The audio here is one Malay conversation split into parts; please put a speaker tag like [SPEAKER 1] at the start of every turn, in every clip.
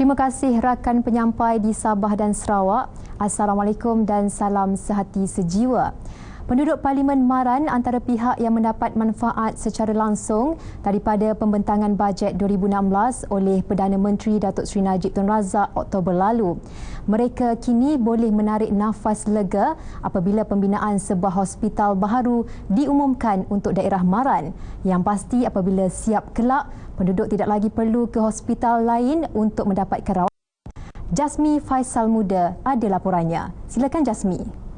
[SPEAKER 1] Terima kasih rakan penyampai di Sabah dan Sarawak. Assalamualaikum dan salam sehati sejiwa. Penduduk Parlimen Maran antara pihak yang mendapat manfaat secara langsung daripada pembentangan bajet 2016 oleh Perdana Menteri Datuk Seri Najib Tun Razak Oktober lalu. Mereka kini boleh menarik nafas lega apabila pembinaan sebuah hospital baharu diumumkan untuk daerah Maran. Yang pasti apabila siap kelak, penduduk tidak lagi perlu ke hospital lain untuk mendapatkan rawatan. Jasmi Faisal Muda ada laporannya. Silakan Jasmi.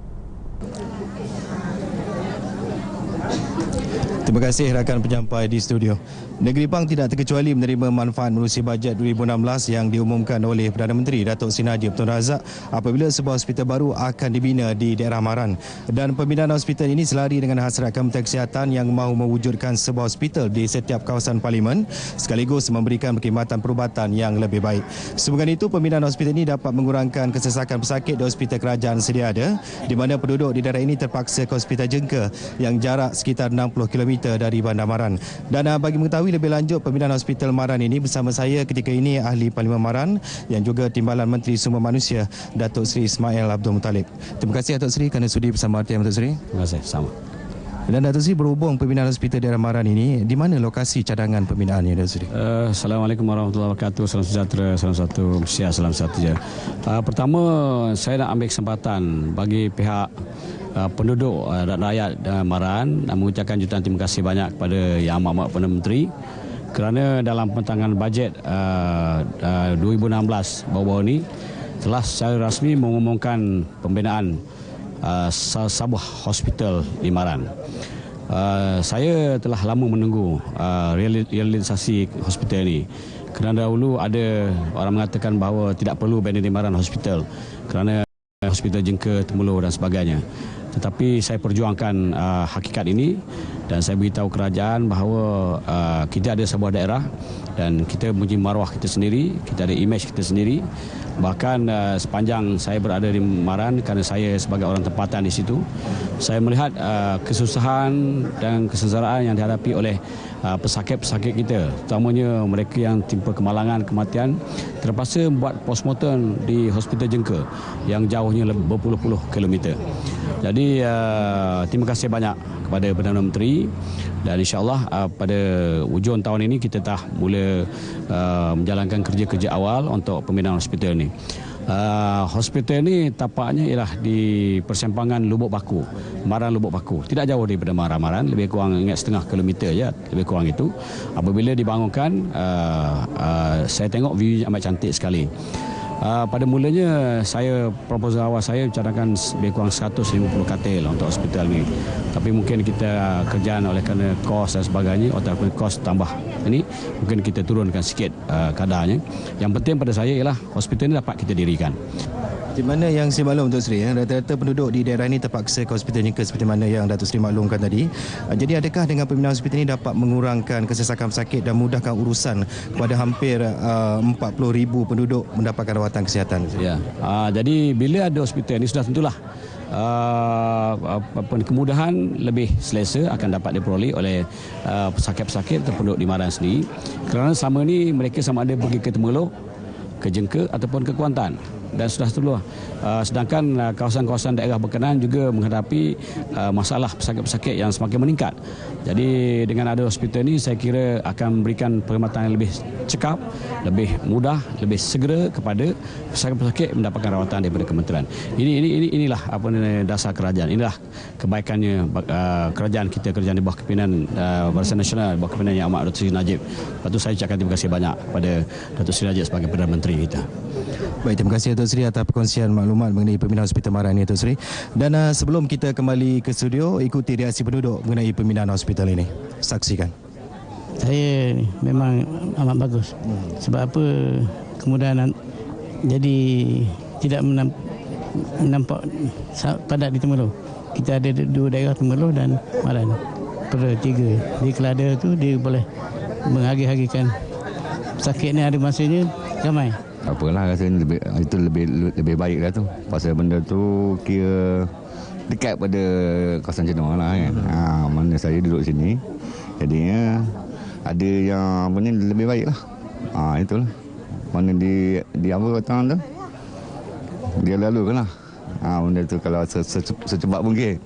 [SPEAKER 2] Terima kasih rakan penyampai di studio. Negeri Pang tidak terkecuali menerima manfaat menerusi bajet 2016 yang diumumkan oleh Perdana Menteri Datuk Seri Najib Tun Razak apabila sebuah hospital baru akan dibina di daerah Maran. Dan pembinaan hospital ini selari dengan hasrat Kementerian Kesihatan yang mahu mewujudkan sebuah hospital di setiap kawasan parlimen sekaligus memberikan perkhidmatan perubatan yang lebih baik. Semoga itu, pembinaan hospital ini dapat mengurangkan kesesakan pesakit di hospital kerajaan sedia ada di mana penduduk di daerah ini terpaksa ke hospital jengka yang jarak sekitar 60 km dari Bandar Maran. Dan uh, bagi mengetahui lebih lanjut pembinaan Hospital Maran ini bersama saya ketika ini ahli Parlimen Maran yang juga Timbalan Menteri Sumber Manusia Datuk Seri Ismail Abdul Muttalib. Terima kasih Datuk Seri kerana sudi bersama RTM Datuk Seri.
[SPEAKER 3] Terima kasih. Sama.
[SPEAKER 2] Dan Datuk Seri berhubung pembinaan hospital daerah Maran ini, di mana lokasi cadangan pembinaannya Datuk Seri?
[SPEAKER 3] Uh, Assalamualaikum warahmatullahi wabarakatuh. Salam sejahtera, salam satu sihat, salam satu je. Uh, pertama, saya nak ambil kesempatan bagi pihak uh, penduduk uh, rakyat uh, Maran dan mengucapkan jutaan terima kasih banyak kepada Yang Amat-Amat Perdana Menteri kerana dalam pentangan bajet uh, uh, 2016 baru-baru ini telah secara rasmi mengumumkan pembinaan uh, sebuah hospital di Maran. Uh, saya telah lama menunggu uh, realisasi hospital ini kerana dahulu ada orang mengatakan bahawa tidak perlu Bani Maran Hospital kerana hospital jengka, temuluh dan sebagainya. Tetapi saya perjuangkan uh, hakikat ini dan saya beritahu kerajaan bahawa uh, kita ada sebuah daerah dan kita mempunyai maruah kita sendiri, kita ada imej kita sendiri. Bahkan uh, sepanjang saya berada di Maran kerana saya sebagai orang tempatan di situ, saya melihat uh, kesusahan dan kesengsaraan yang dihadapi oleh uh, pesakit-pesakit kita, terutamanya mereka yang timpa kemalangan, kematian, terpaksa membuat postmortem di Hospital Jengka yang jauhnya berpuluh-puluh kilometer. Jadi uh, terima kasih banyak kepada Perdana Menteri dan insyaAllah uh, pada hujung tahun ini kita dah mula uh, menjalankan kerja-kerja awal untuk pembinaan hospital ini. Uh, hospital ini tapaknya ialah di persempangan Lubuk Baku, Maran Lubuk Baku. Tidak jauh daripada Maran-Maran, lebih kurang ingat setengah kilometer ya, lebih kurang itu. Apabila dibangunkan, uh, uh, saya tengok view amat cantik sekali. Uh, pada mulanya saya proposal awal saya cadangkan lebih kurang 150 katil untuk hospital ini. Tapi mungkin kita kerjaan oleh kerana kos dan sebagainya ataupun kos tambah ini mungkin kita turunkan sikit uh, kadarnya. Yang penting pada saya ialah hospital ini dapat kita dirikan.
[SPEAKER 2] Di mana yang saya maklum Datuk Seri, ya, rata-rata penduduk di daerah ini terpaksa ke hospital jengka seperti mana yang Datuk Seri maklumkan tadi. Ah, jadi adakah dengan pembinaan hospital ini dapat mengurangkan kesesakan sakit dan mudahkan urusan kepada hampir uh, 40,000 penduduk mendapatkan rawatan kesihatan?
[SPEAKER 3] Ya, uh, jadi bila ada hospital ini sudah tentulah uh, kemudahan lebih selesa akan dapat diperoleh oleh uh, pesakit-pesakit atau penduduk di Maran sendiri. Kerana selama ini mereka sama ada pergi ke Temerloh, ke Jengka ataupun ke Kuantan dan sudah setelah. Uh, sedangkan uh, kawasan-kawasan daerah berkenaan juga menghadapi uh, masalah pesakit-pesakit yang semakin meningkat. Jadi dengan ada hospital ini saya kira akan memberikan perkhidmatan yang lebih cekap, lebih mudah, lebih segera kepada pesakit-pesakit mendapatkan rawatan daripada kementerian. Ini ini ini inilah apa ni dasar kerajaan. Inilah kebaikannya uh, kerajaan kita kerajaan di bawah kepimpinan uh, Barisan Nasional bawah kepimpinan Yang Amat Datuk Seri Najib. Lepas tu saya ucapkan terima kasih banyak kepada Datuk Seri Najib sebagai Perdana Menteri kita.
[SPEAKER 2] Baik, terima kasih Datuk Seri atas perkongsian maklumat mengenai pembinaan Hospital Maran ini Datuk Seri. Dan uh, sebelum kita kembali ke studio, ikuti reaksi penduduk mengenai pembinaan hospital ini. Saksikan.
[SPEAKER 4] Saya memang amat bagus. Sebab apa kemudahan jadi tidak menampak padat di Temerloh. Kita ada dua daerah Temerloh dan Maran. Per tiga. Di Kelada tu dia boleh menghagi-hagikan sakit ni ada masanya ramai
[SPEAKER 5] apalah rasanya lebih itu lebih lebih baik lah tu. Pasal benda tu kira dekat pada kawasan jenama lah kan? Hmm. ha, mana saya duduk sini jadinya ada yang apa ni lebih baik lah. Ha, itulah. Mana di di apa kata tu? Dia lalu kan lah. Ha, benda tu kalau se, se, secepat mungkin.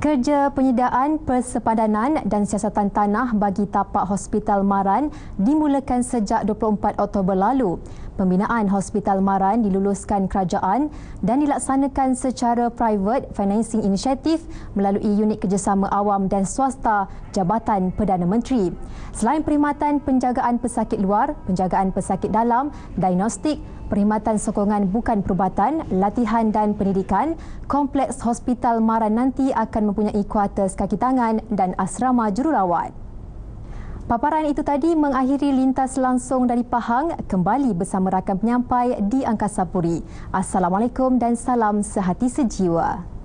[SPEAKER 1] Kerja penyediaan persepadanan dan siasatan tanah bagi tapak Hospital Maran dimulakan sejak 24 Oktober lalu. Pembinaan Hospital Maran diluluskan kerajaan dan dilaksanakan secara private financing initiative melalui unit kerjasama awam dan swasta Jabatan Perdana Menteri. Selain perkhidmatan penjagaan pesakit luar, penjagaan pesakit dalam, diagnostik, perkhidmatan sokongan bukan perubatan, latihan dan pendidikan, kompleks Hospital Maran nanti akan mempunyai kuartus kaki tangan dan asrama jururawat. Paparan itu tadi mengakhiri lintas langsung dari Pahang kembali bersama rakan penyampai di Angkasa Puri. Assalamualaikum dan salam sehati sejiwa.